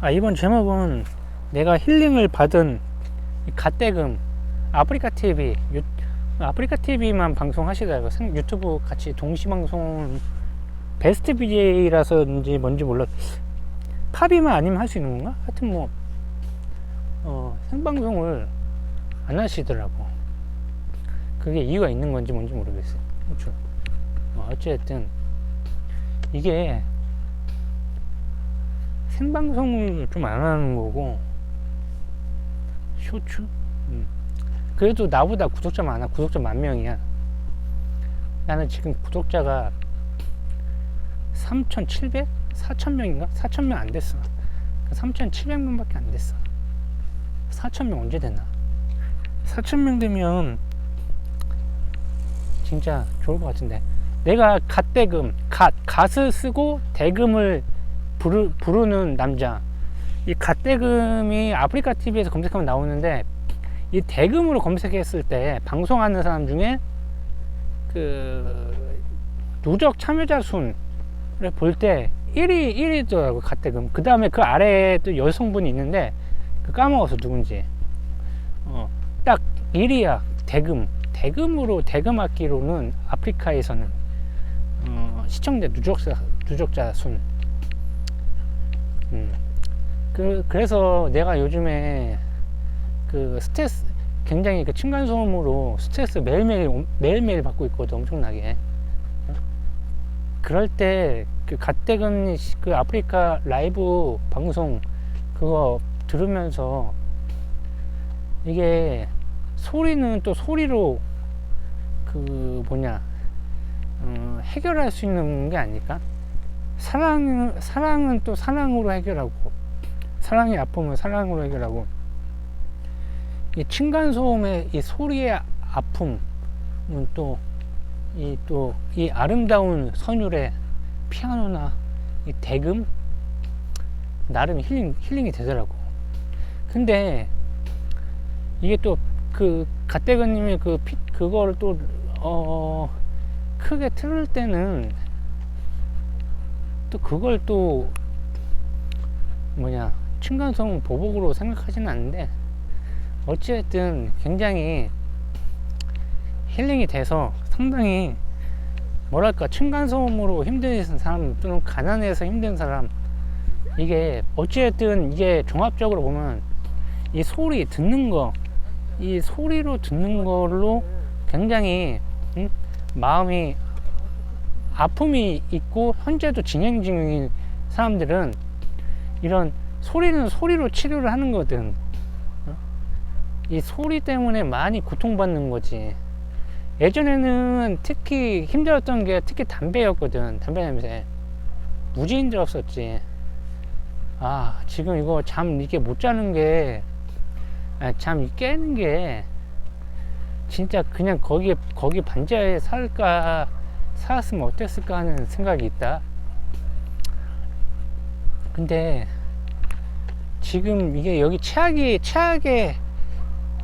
아, 이번 제목은 내가 힐링을 받은 이 갓대금 아프리카 TV 유, 아프리카 TV만 방송하시다가 생- 유튜브 같이 동시 방송 베스트 BJ라서인지 뭔지 몰라 팝이만 아니면 할 수 있는 건가? 하여튼 뭐 어, 생방송을 안 하시더라고. 그게 이유가 있는 건지 뭔지 모르겠어요. 그렇죠. 어, 어쨌든 이게 생방송을 좀 안 하는 거고 쇼츠? 음. 그래도 나보다 구독자 많아 구독자 만 명이야 나는 지금 구독자가 3,700? 4,000명인가? 4,000명 안 됐어 3,700명밖에 안 됐어 4,000명 언제 되나 4,000명 되면 진짜 좋을 것 같은데 내가 갓대금 갓 갓을 쓰고 대금을 부르, 부르는 남자. 이 갓대금이 아프리카 TV에서 검색하면 나오는데 이 대금으로 검색했을 때 방송하는 사람 중에 그 누적 참여자 순을 볼 때 1위 1위더라고 갓대금. 그 다음에 그 아래에 또 여성분이 있는데 그 까먹어서 누군지. 어, 딱 1위야 대금. 대금으로 대금 악기로는 아프리카에서는 어, 시청자 누적자 누적자 순 음. 그, 그래서 내가 요즘에 그 스트레스 굉장히 그 층간 소음으로 스트레스 매일매일 옴- 매일매일 받고 있거든 엄청나게 그럴 때그 갓대근 시- 그 아프리카 라이브 방송 그거 들으면서 이게 소리는 또 소리로 그 뭐냐 어, 해결할 수 있는 게 아닐까? 사랑 사랑은 또 사랑으로 해결하고 사랑의 아픔은 사랑으로 해결하고 이 층간 소음의 이 소리의 아픔은 또 이 또 이 아름다운 선율의 피아노나 이 대금 나름 힐링 힐링이 되더라고. 근데 이게 또 그 갓대근님이 그 피, 그거를 또 어, 크게 틀을 때는 또 그걸 또 뭐냐 층간소음 보복으로 생각하지는 않는데 어찌됐든 굉장히 힐링이 돼서 상당히 뭐랄까 층간소음으로 힘든 사람 또는 가난해서 힘든 사람 이게 어찌됐든 이게 종합적으로 보면 이 소리 듣는 거 이 소리로 듣는 걸로 굉장히 음, 마음이 아픔이 있고 현재도 진행 중인 사람들은 이런 소리는 소리로 치료를 하는 거든. 어? 이 소리 때문에 많이 고통받는 거지. 예전에는 특히 힘들었던 게 특히 담배였거든 담배 냄새. 무지 힘들었었지. 아 지금 이거 잠 이렇게 못 자는 게 아, 잠 깨는 게 진짜 그냥 거기에 거기 반지하에 살까 살았으면 어땠을까 하는 생각이 있다. 근데 지금 이게 여기 최악이 최악의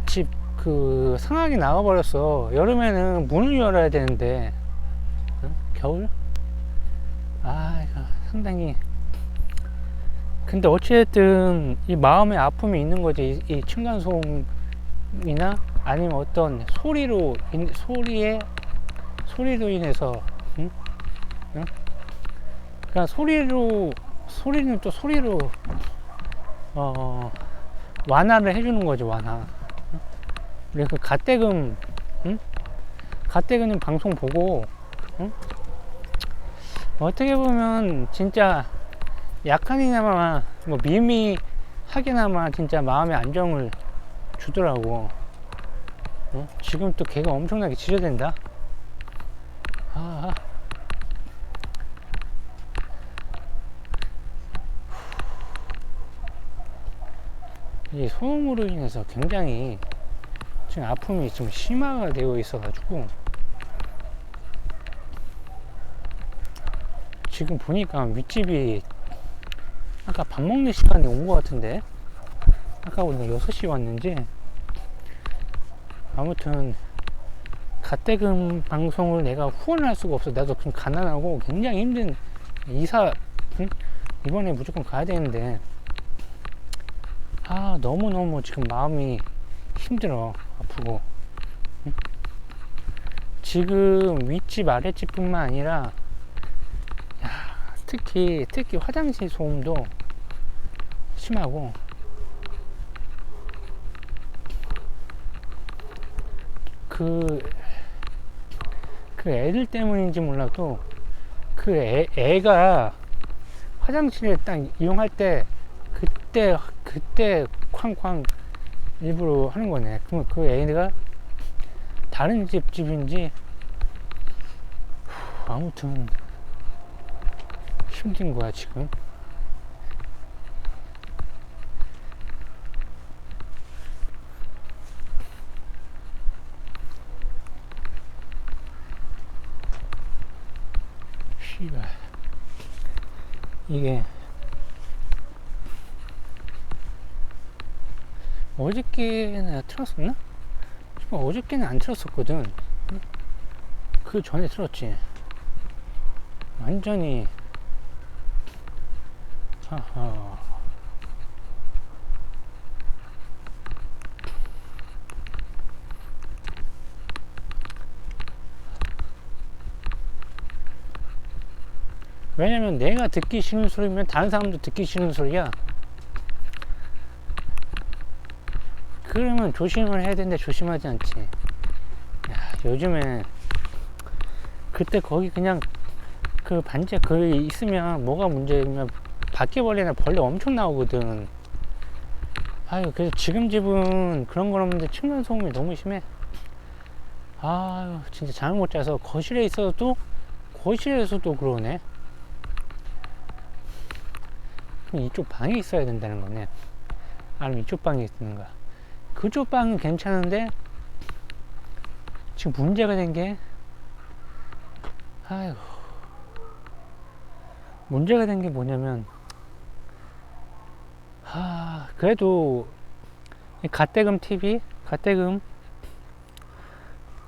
집 그 상황이 나와버렸어. 여름에는 문을 열어야 되는데 어? 겨울? 아 이거 상당히 근데 어찌됐든 이 마음의 아픔이 있는 거지 이, 이 층간 소음이나 아니면 어떤 소리로 인- 소리에 소리로 인해서 응? 응? 그러니까 소리로 소리는 또 소리로 어 완화를 해주는 거죠 완화 응? 우리 그 가대금 응? 가대금 방송 보고 응? 어떻게 보면 진짜 약간이나마 뭐 미미하게나마 진짜 마음의 안정을 주더라고 어? 지금 또 걔가 엄청나게 지저댄다 이 소음으로 인해서 굉장히 지금 아픔이 좀 심화가 되어 있어 가지고 지금 보니까 윗집이 아까 밥 먹는 시간에 온 것 같은데 아까보다 6시 왔는지 아무튼 가대금 방송을 내가 후원할 수가 없어. 나도 좀 가난하고 굉장히 힘든 이사 응? 이번에 무조건 가야 되는데. 아 너무 너무 지금 마음이 힘들어. 아프고. 응? 지금 윗집 아랫집뿐만 아니라 야, 특히 특히 화장실 소음도 심하고. 그, 그 애들 때문인지 몰라도 그 애, 애가 화장실에 딱 이용할 때 그때 그때 쾅쾅 일부러 하는 거네. 그러면 그 애가 다른 집 집인지 후, 아무튼 힘든 거야 지금. 씨발. 이게 어저께는 틀었었나? 어저께는 안 틀었었거든. 그 전에 틀었지. 완전히. 하하 왜냐면 내가 듣기 싫은 소리면 다른 사람도 듣기 싫은 소리야. 그러면 조심을 해야 되는데 조심하지 않지. 야, 요즘에 그때 거기 그냥 그 반지에 그 있으면 뭐가 문제냐면 바퀴벌레나 벌레 엄청 나오거든. 아유, 그래서 지금 집은 그런 건 없는데 층간 소음이 너무 심해. 아유, 진짜 잠을 못 자서 거실에 있어도 거실에서도 그러네. 그럼 이쪽 방에 있어야 된다는 거네. 아니면 이쪽 방에 있는 거야. 그쪽 방은 괜찮은데 지금 문제가 된 게 아이고 문제가 된 게 뭐냐면 아 그래도 이 가대금 TV 가대금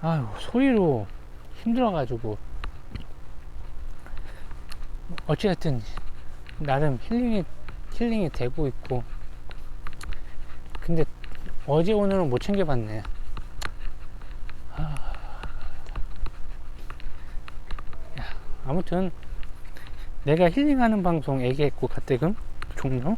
아유 소리로 힘들어가지고 어찌됐든 나름 힐링이 힐링이 되고 있고. 근데 어제 오늘은 못 챙겨봤네. 아... 야, 아무튼 내가 힐링하는 방송 얘기했고 가뜩은 종료